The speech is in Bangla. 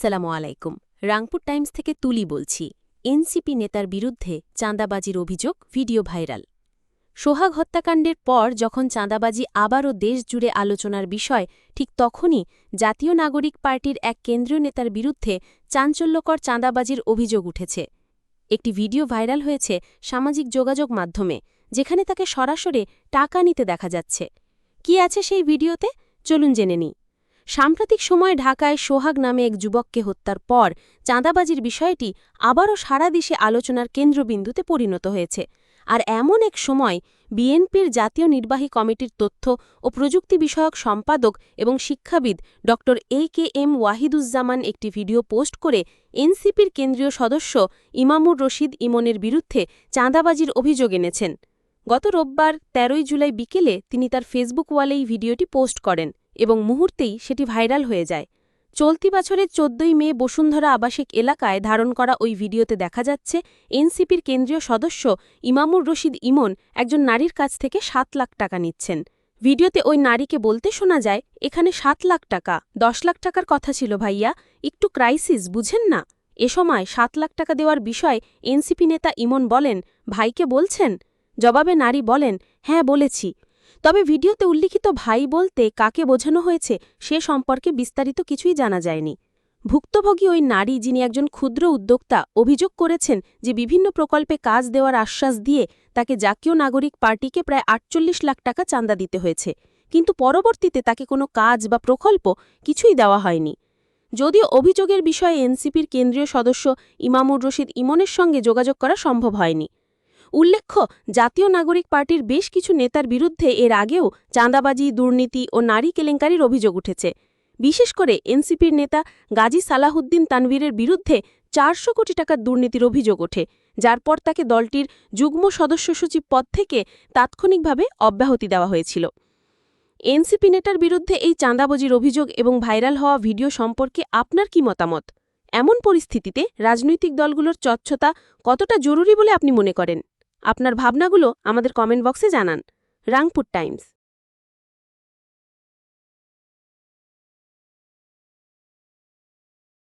আসসালামু আলাইকুম। রাংপুর টাইমস থেকে তুলি বলছি। এনসিপি নেতার বিরুদ্ধে চাঁদাবাজির অভিযোগ ভিডিও ভাইরাল। সোহাগ হত্যাকাণ্ডের পর যখন চাঁদাবাজি আবারও দেশ জুড়ে আলোচনার বিষয়, ঠিক তখনই জাতীয় নাগরিক পার্টির এক কেন্দ্রীয় নেতার বিরুদ্ধে চাঞ্চল্যকর চাঁদাবাজির অভিযোগ উঠেছে। একটি ভিডিও ভাইরাল হয়েছে সামাজিক যোগাযোগ মাধ্যমে, যেখানে তাকে সরাসরি টাকা নিতে দেখা যাচ্ছে। কি আছে সেই ভিডিওতে? চলুন জেনে নিই। সাম্প্রতিক সময়ে ঢাকায় সোহাগ নামে এক যুবককে হত্যার পর চাঁদাবাজির বিষয়টি আবারও সারা দেশে আলোচনার কেন্দ্রবিন্দুতে পরিণত হয়েছে। আর এমন এক সময় বিএনপির জাতীয় নির্বাহী কমিটির তথ্য ও প্রযুক্তি বিষয়ক সম্পাদক এবং শিক্ষাবিদ ড এ কে এম ওয়াহিদুজ্জামান একটি ভিডিও পোস্ট করে এনসিপির কেন্দ্রীয় সদস্য ইমামুর রশিদ ইমনের বিরুদ্ধে চাঁদাবাজির অভিযোগ এনেছেন। গত রোববার তেরোই জুলাই বিকেলে তিনি তার ফেসবুক ওয়ালেই ভিডিওটি পোস্ট করেন। এবং মুহূর্তেই সেটি ভাইরাল হয়ে যায়। চলতি বছরের চোদ্দই মে বসুন্ধরা আবাসিক এলাকায় ধারণ করা ওই ভিডিওতে দেখা যাচ্ছে, এনসিপির কেন্দ্রীয় সদস্য ইমামুর রশিদ ইমন একজন নারীর কাছ থেকে সাত লাখ টাকা নিচ্ছেন। ভিডিওতে ওই নারীকে বলতে শোনা যায়, এখানে সাত লাখ টাকা, দশ লাখ টাকার কথা ছিল ভাইয়া, একটু ক্রাইসিস, বুঝেন না? এ সময় সাত লাখ টাকা দেওয়ার বিষয় এনসিপি নেতা ইমন বলেন, ভাইকে বলছেন? জবাবে নারী বলেন হ্যাঁ বলেছি। তবে ভিডিওতে উল্লিখিত ভাই বলতে কাকে বোঝানো হয়েছে সে সম্পর্কে বিস্তারিত কিছুই জানা যায়নি। ভুক্তভোগী ওই নারী যিনি একজন ক্ষুদ্র উদ্যোক্তা অভিযোগ করেছেন যে বিভিন্ন প্রকল্পে কাজ দেওয়ার আশ্বাস দিয়ে তাকে জাতীয় নাগরিক পার্টিকে প্রায় আটচল্লিশ লাখ টাকা চাঁদা দিতে হয়েছে। কিন্তু পরবর্তীতে তাকে কোনো কাজ বা প্রকল্প কিছুই দেওয়া হয়নি। যদিও অভিযোগের বিষয়ে এনসিপির কেন্দ্রীয় সদস্য ইমামুর রশিদ ইমনের সঙ্গে যোগাযোগ করা সম্ভব হয়নি। উল্লেখ্য, জাতীয় নাগরিক পার্টির বেশ কিছু নেতার বিরুদ্ধে এর আগেও চাঁদাবাজি, দুর্নীতি ও নারী কেলেঙ্কারির অভিযোগ উঠেছে। বিশেষ করে এনসিপির নেতা গাজী সালাহুদ্দিন তানভীরের বিরুদ্ধে চারশো কোটি টাকার দুর্নীতির অভিযোগ ওঠে, যার পর তাকে দলটির যুগ্ম সদস্য সচিব পদ থেকে তাৎক্ষণিকভাবে অব্যাহতি দেওয়া হয়েছিল। এনসিপি নেতার বিরুদ্ধে এই চাঁদাবাজির অভিযোগ এবং ভাইরাল হওয়া ভিডিও সম্পর্কে আপনার কি মতামত? এমন পরিস্থিতিতে রাজনৈতিক দলগুলোর স্বচ্ছতা কতটা জরুরি বলে আপনি মনে করেন? আপনার ভাবনাগুলো আমাদের কমেন্ট বক্সে জানান। রাংপুর টাইমস।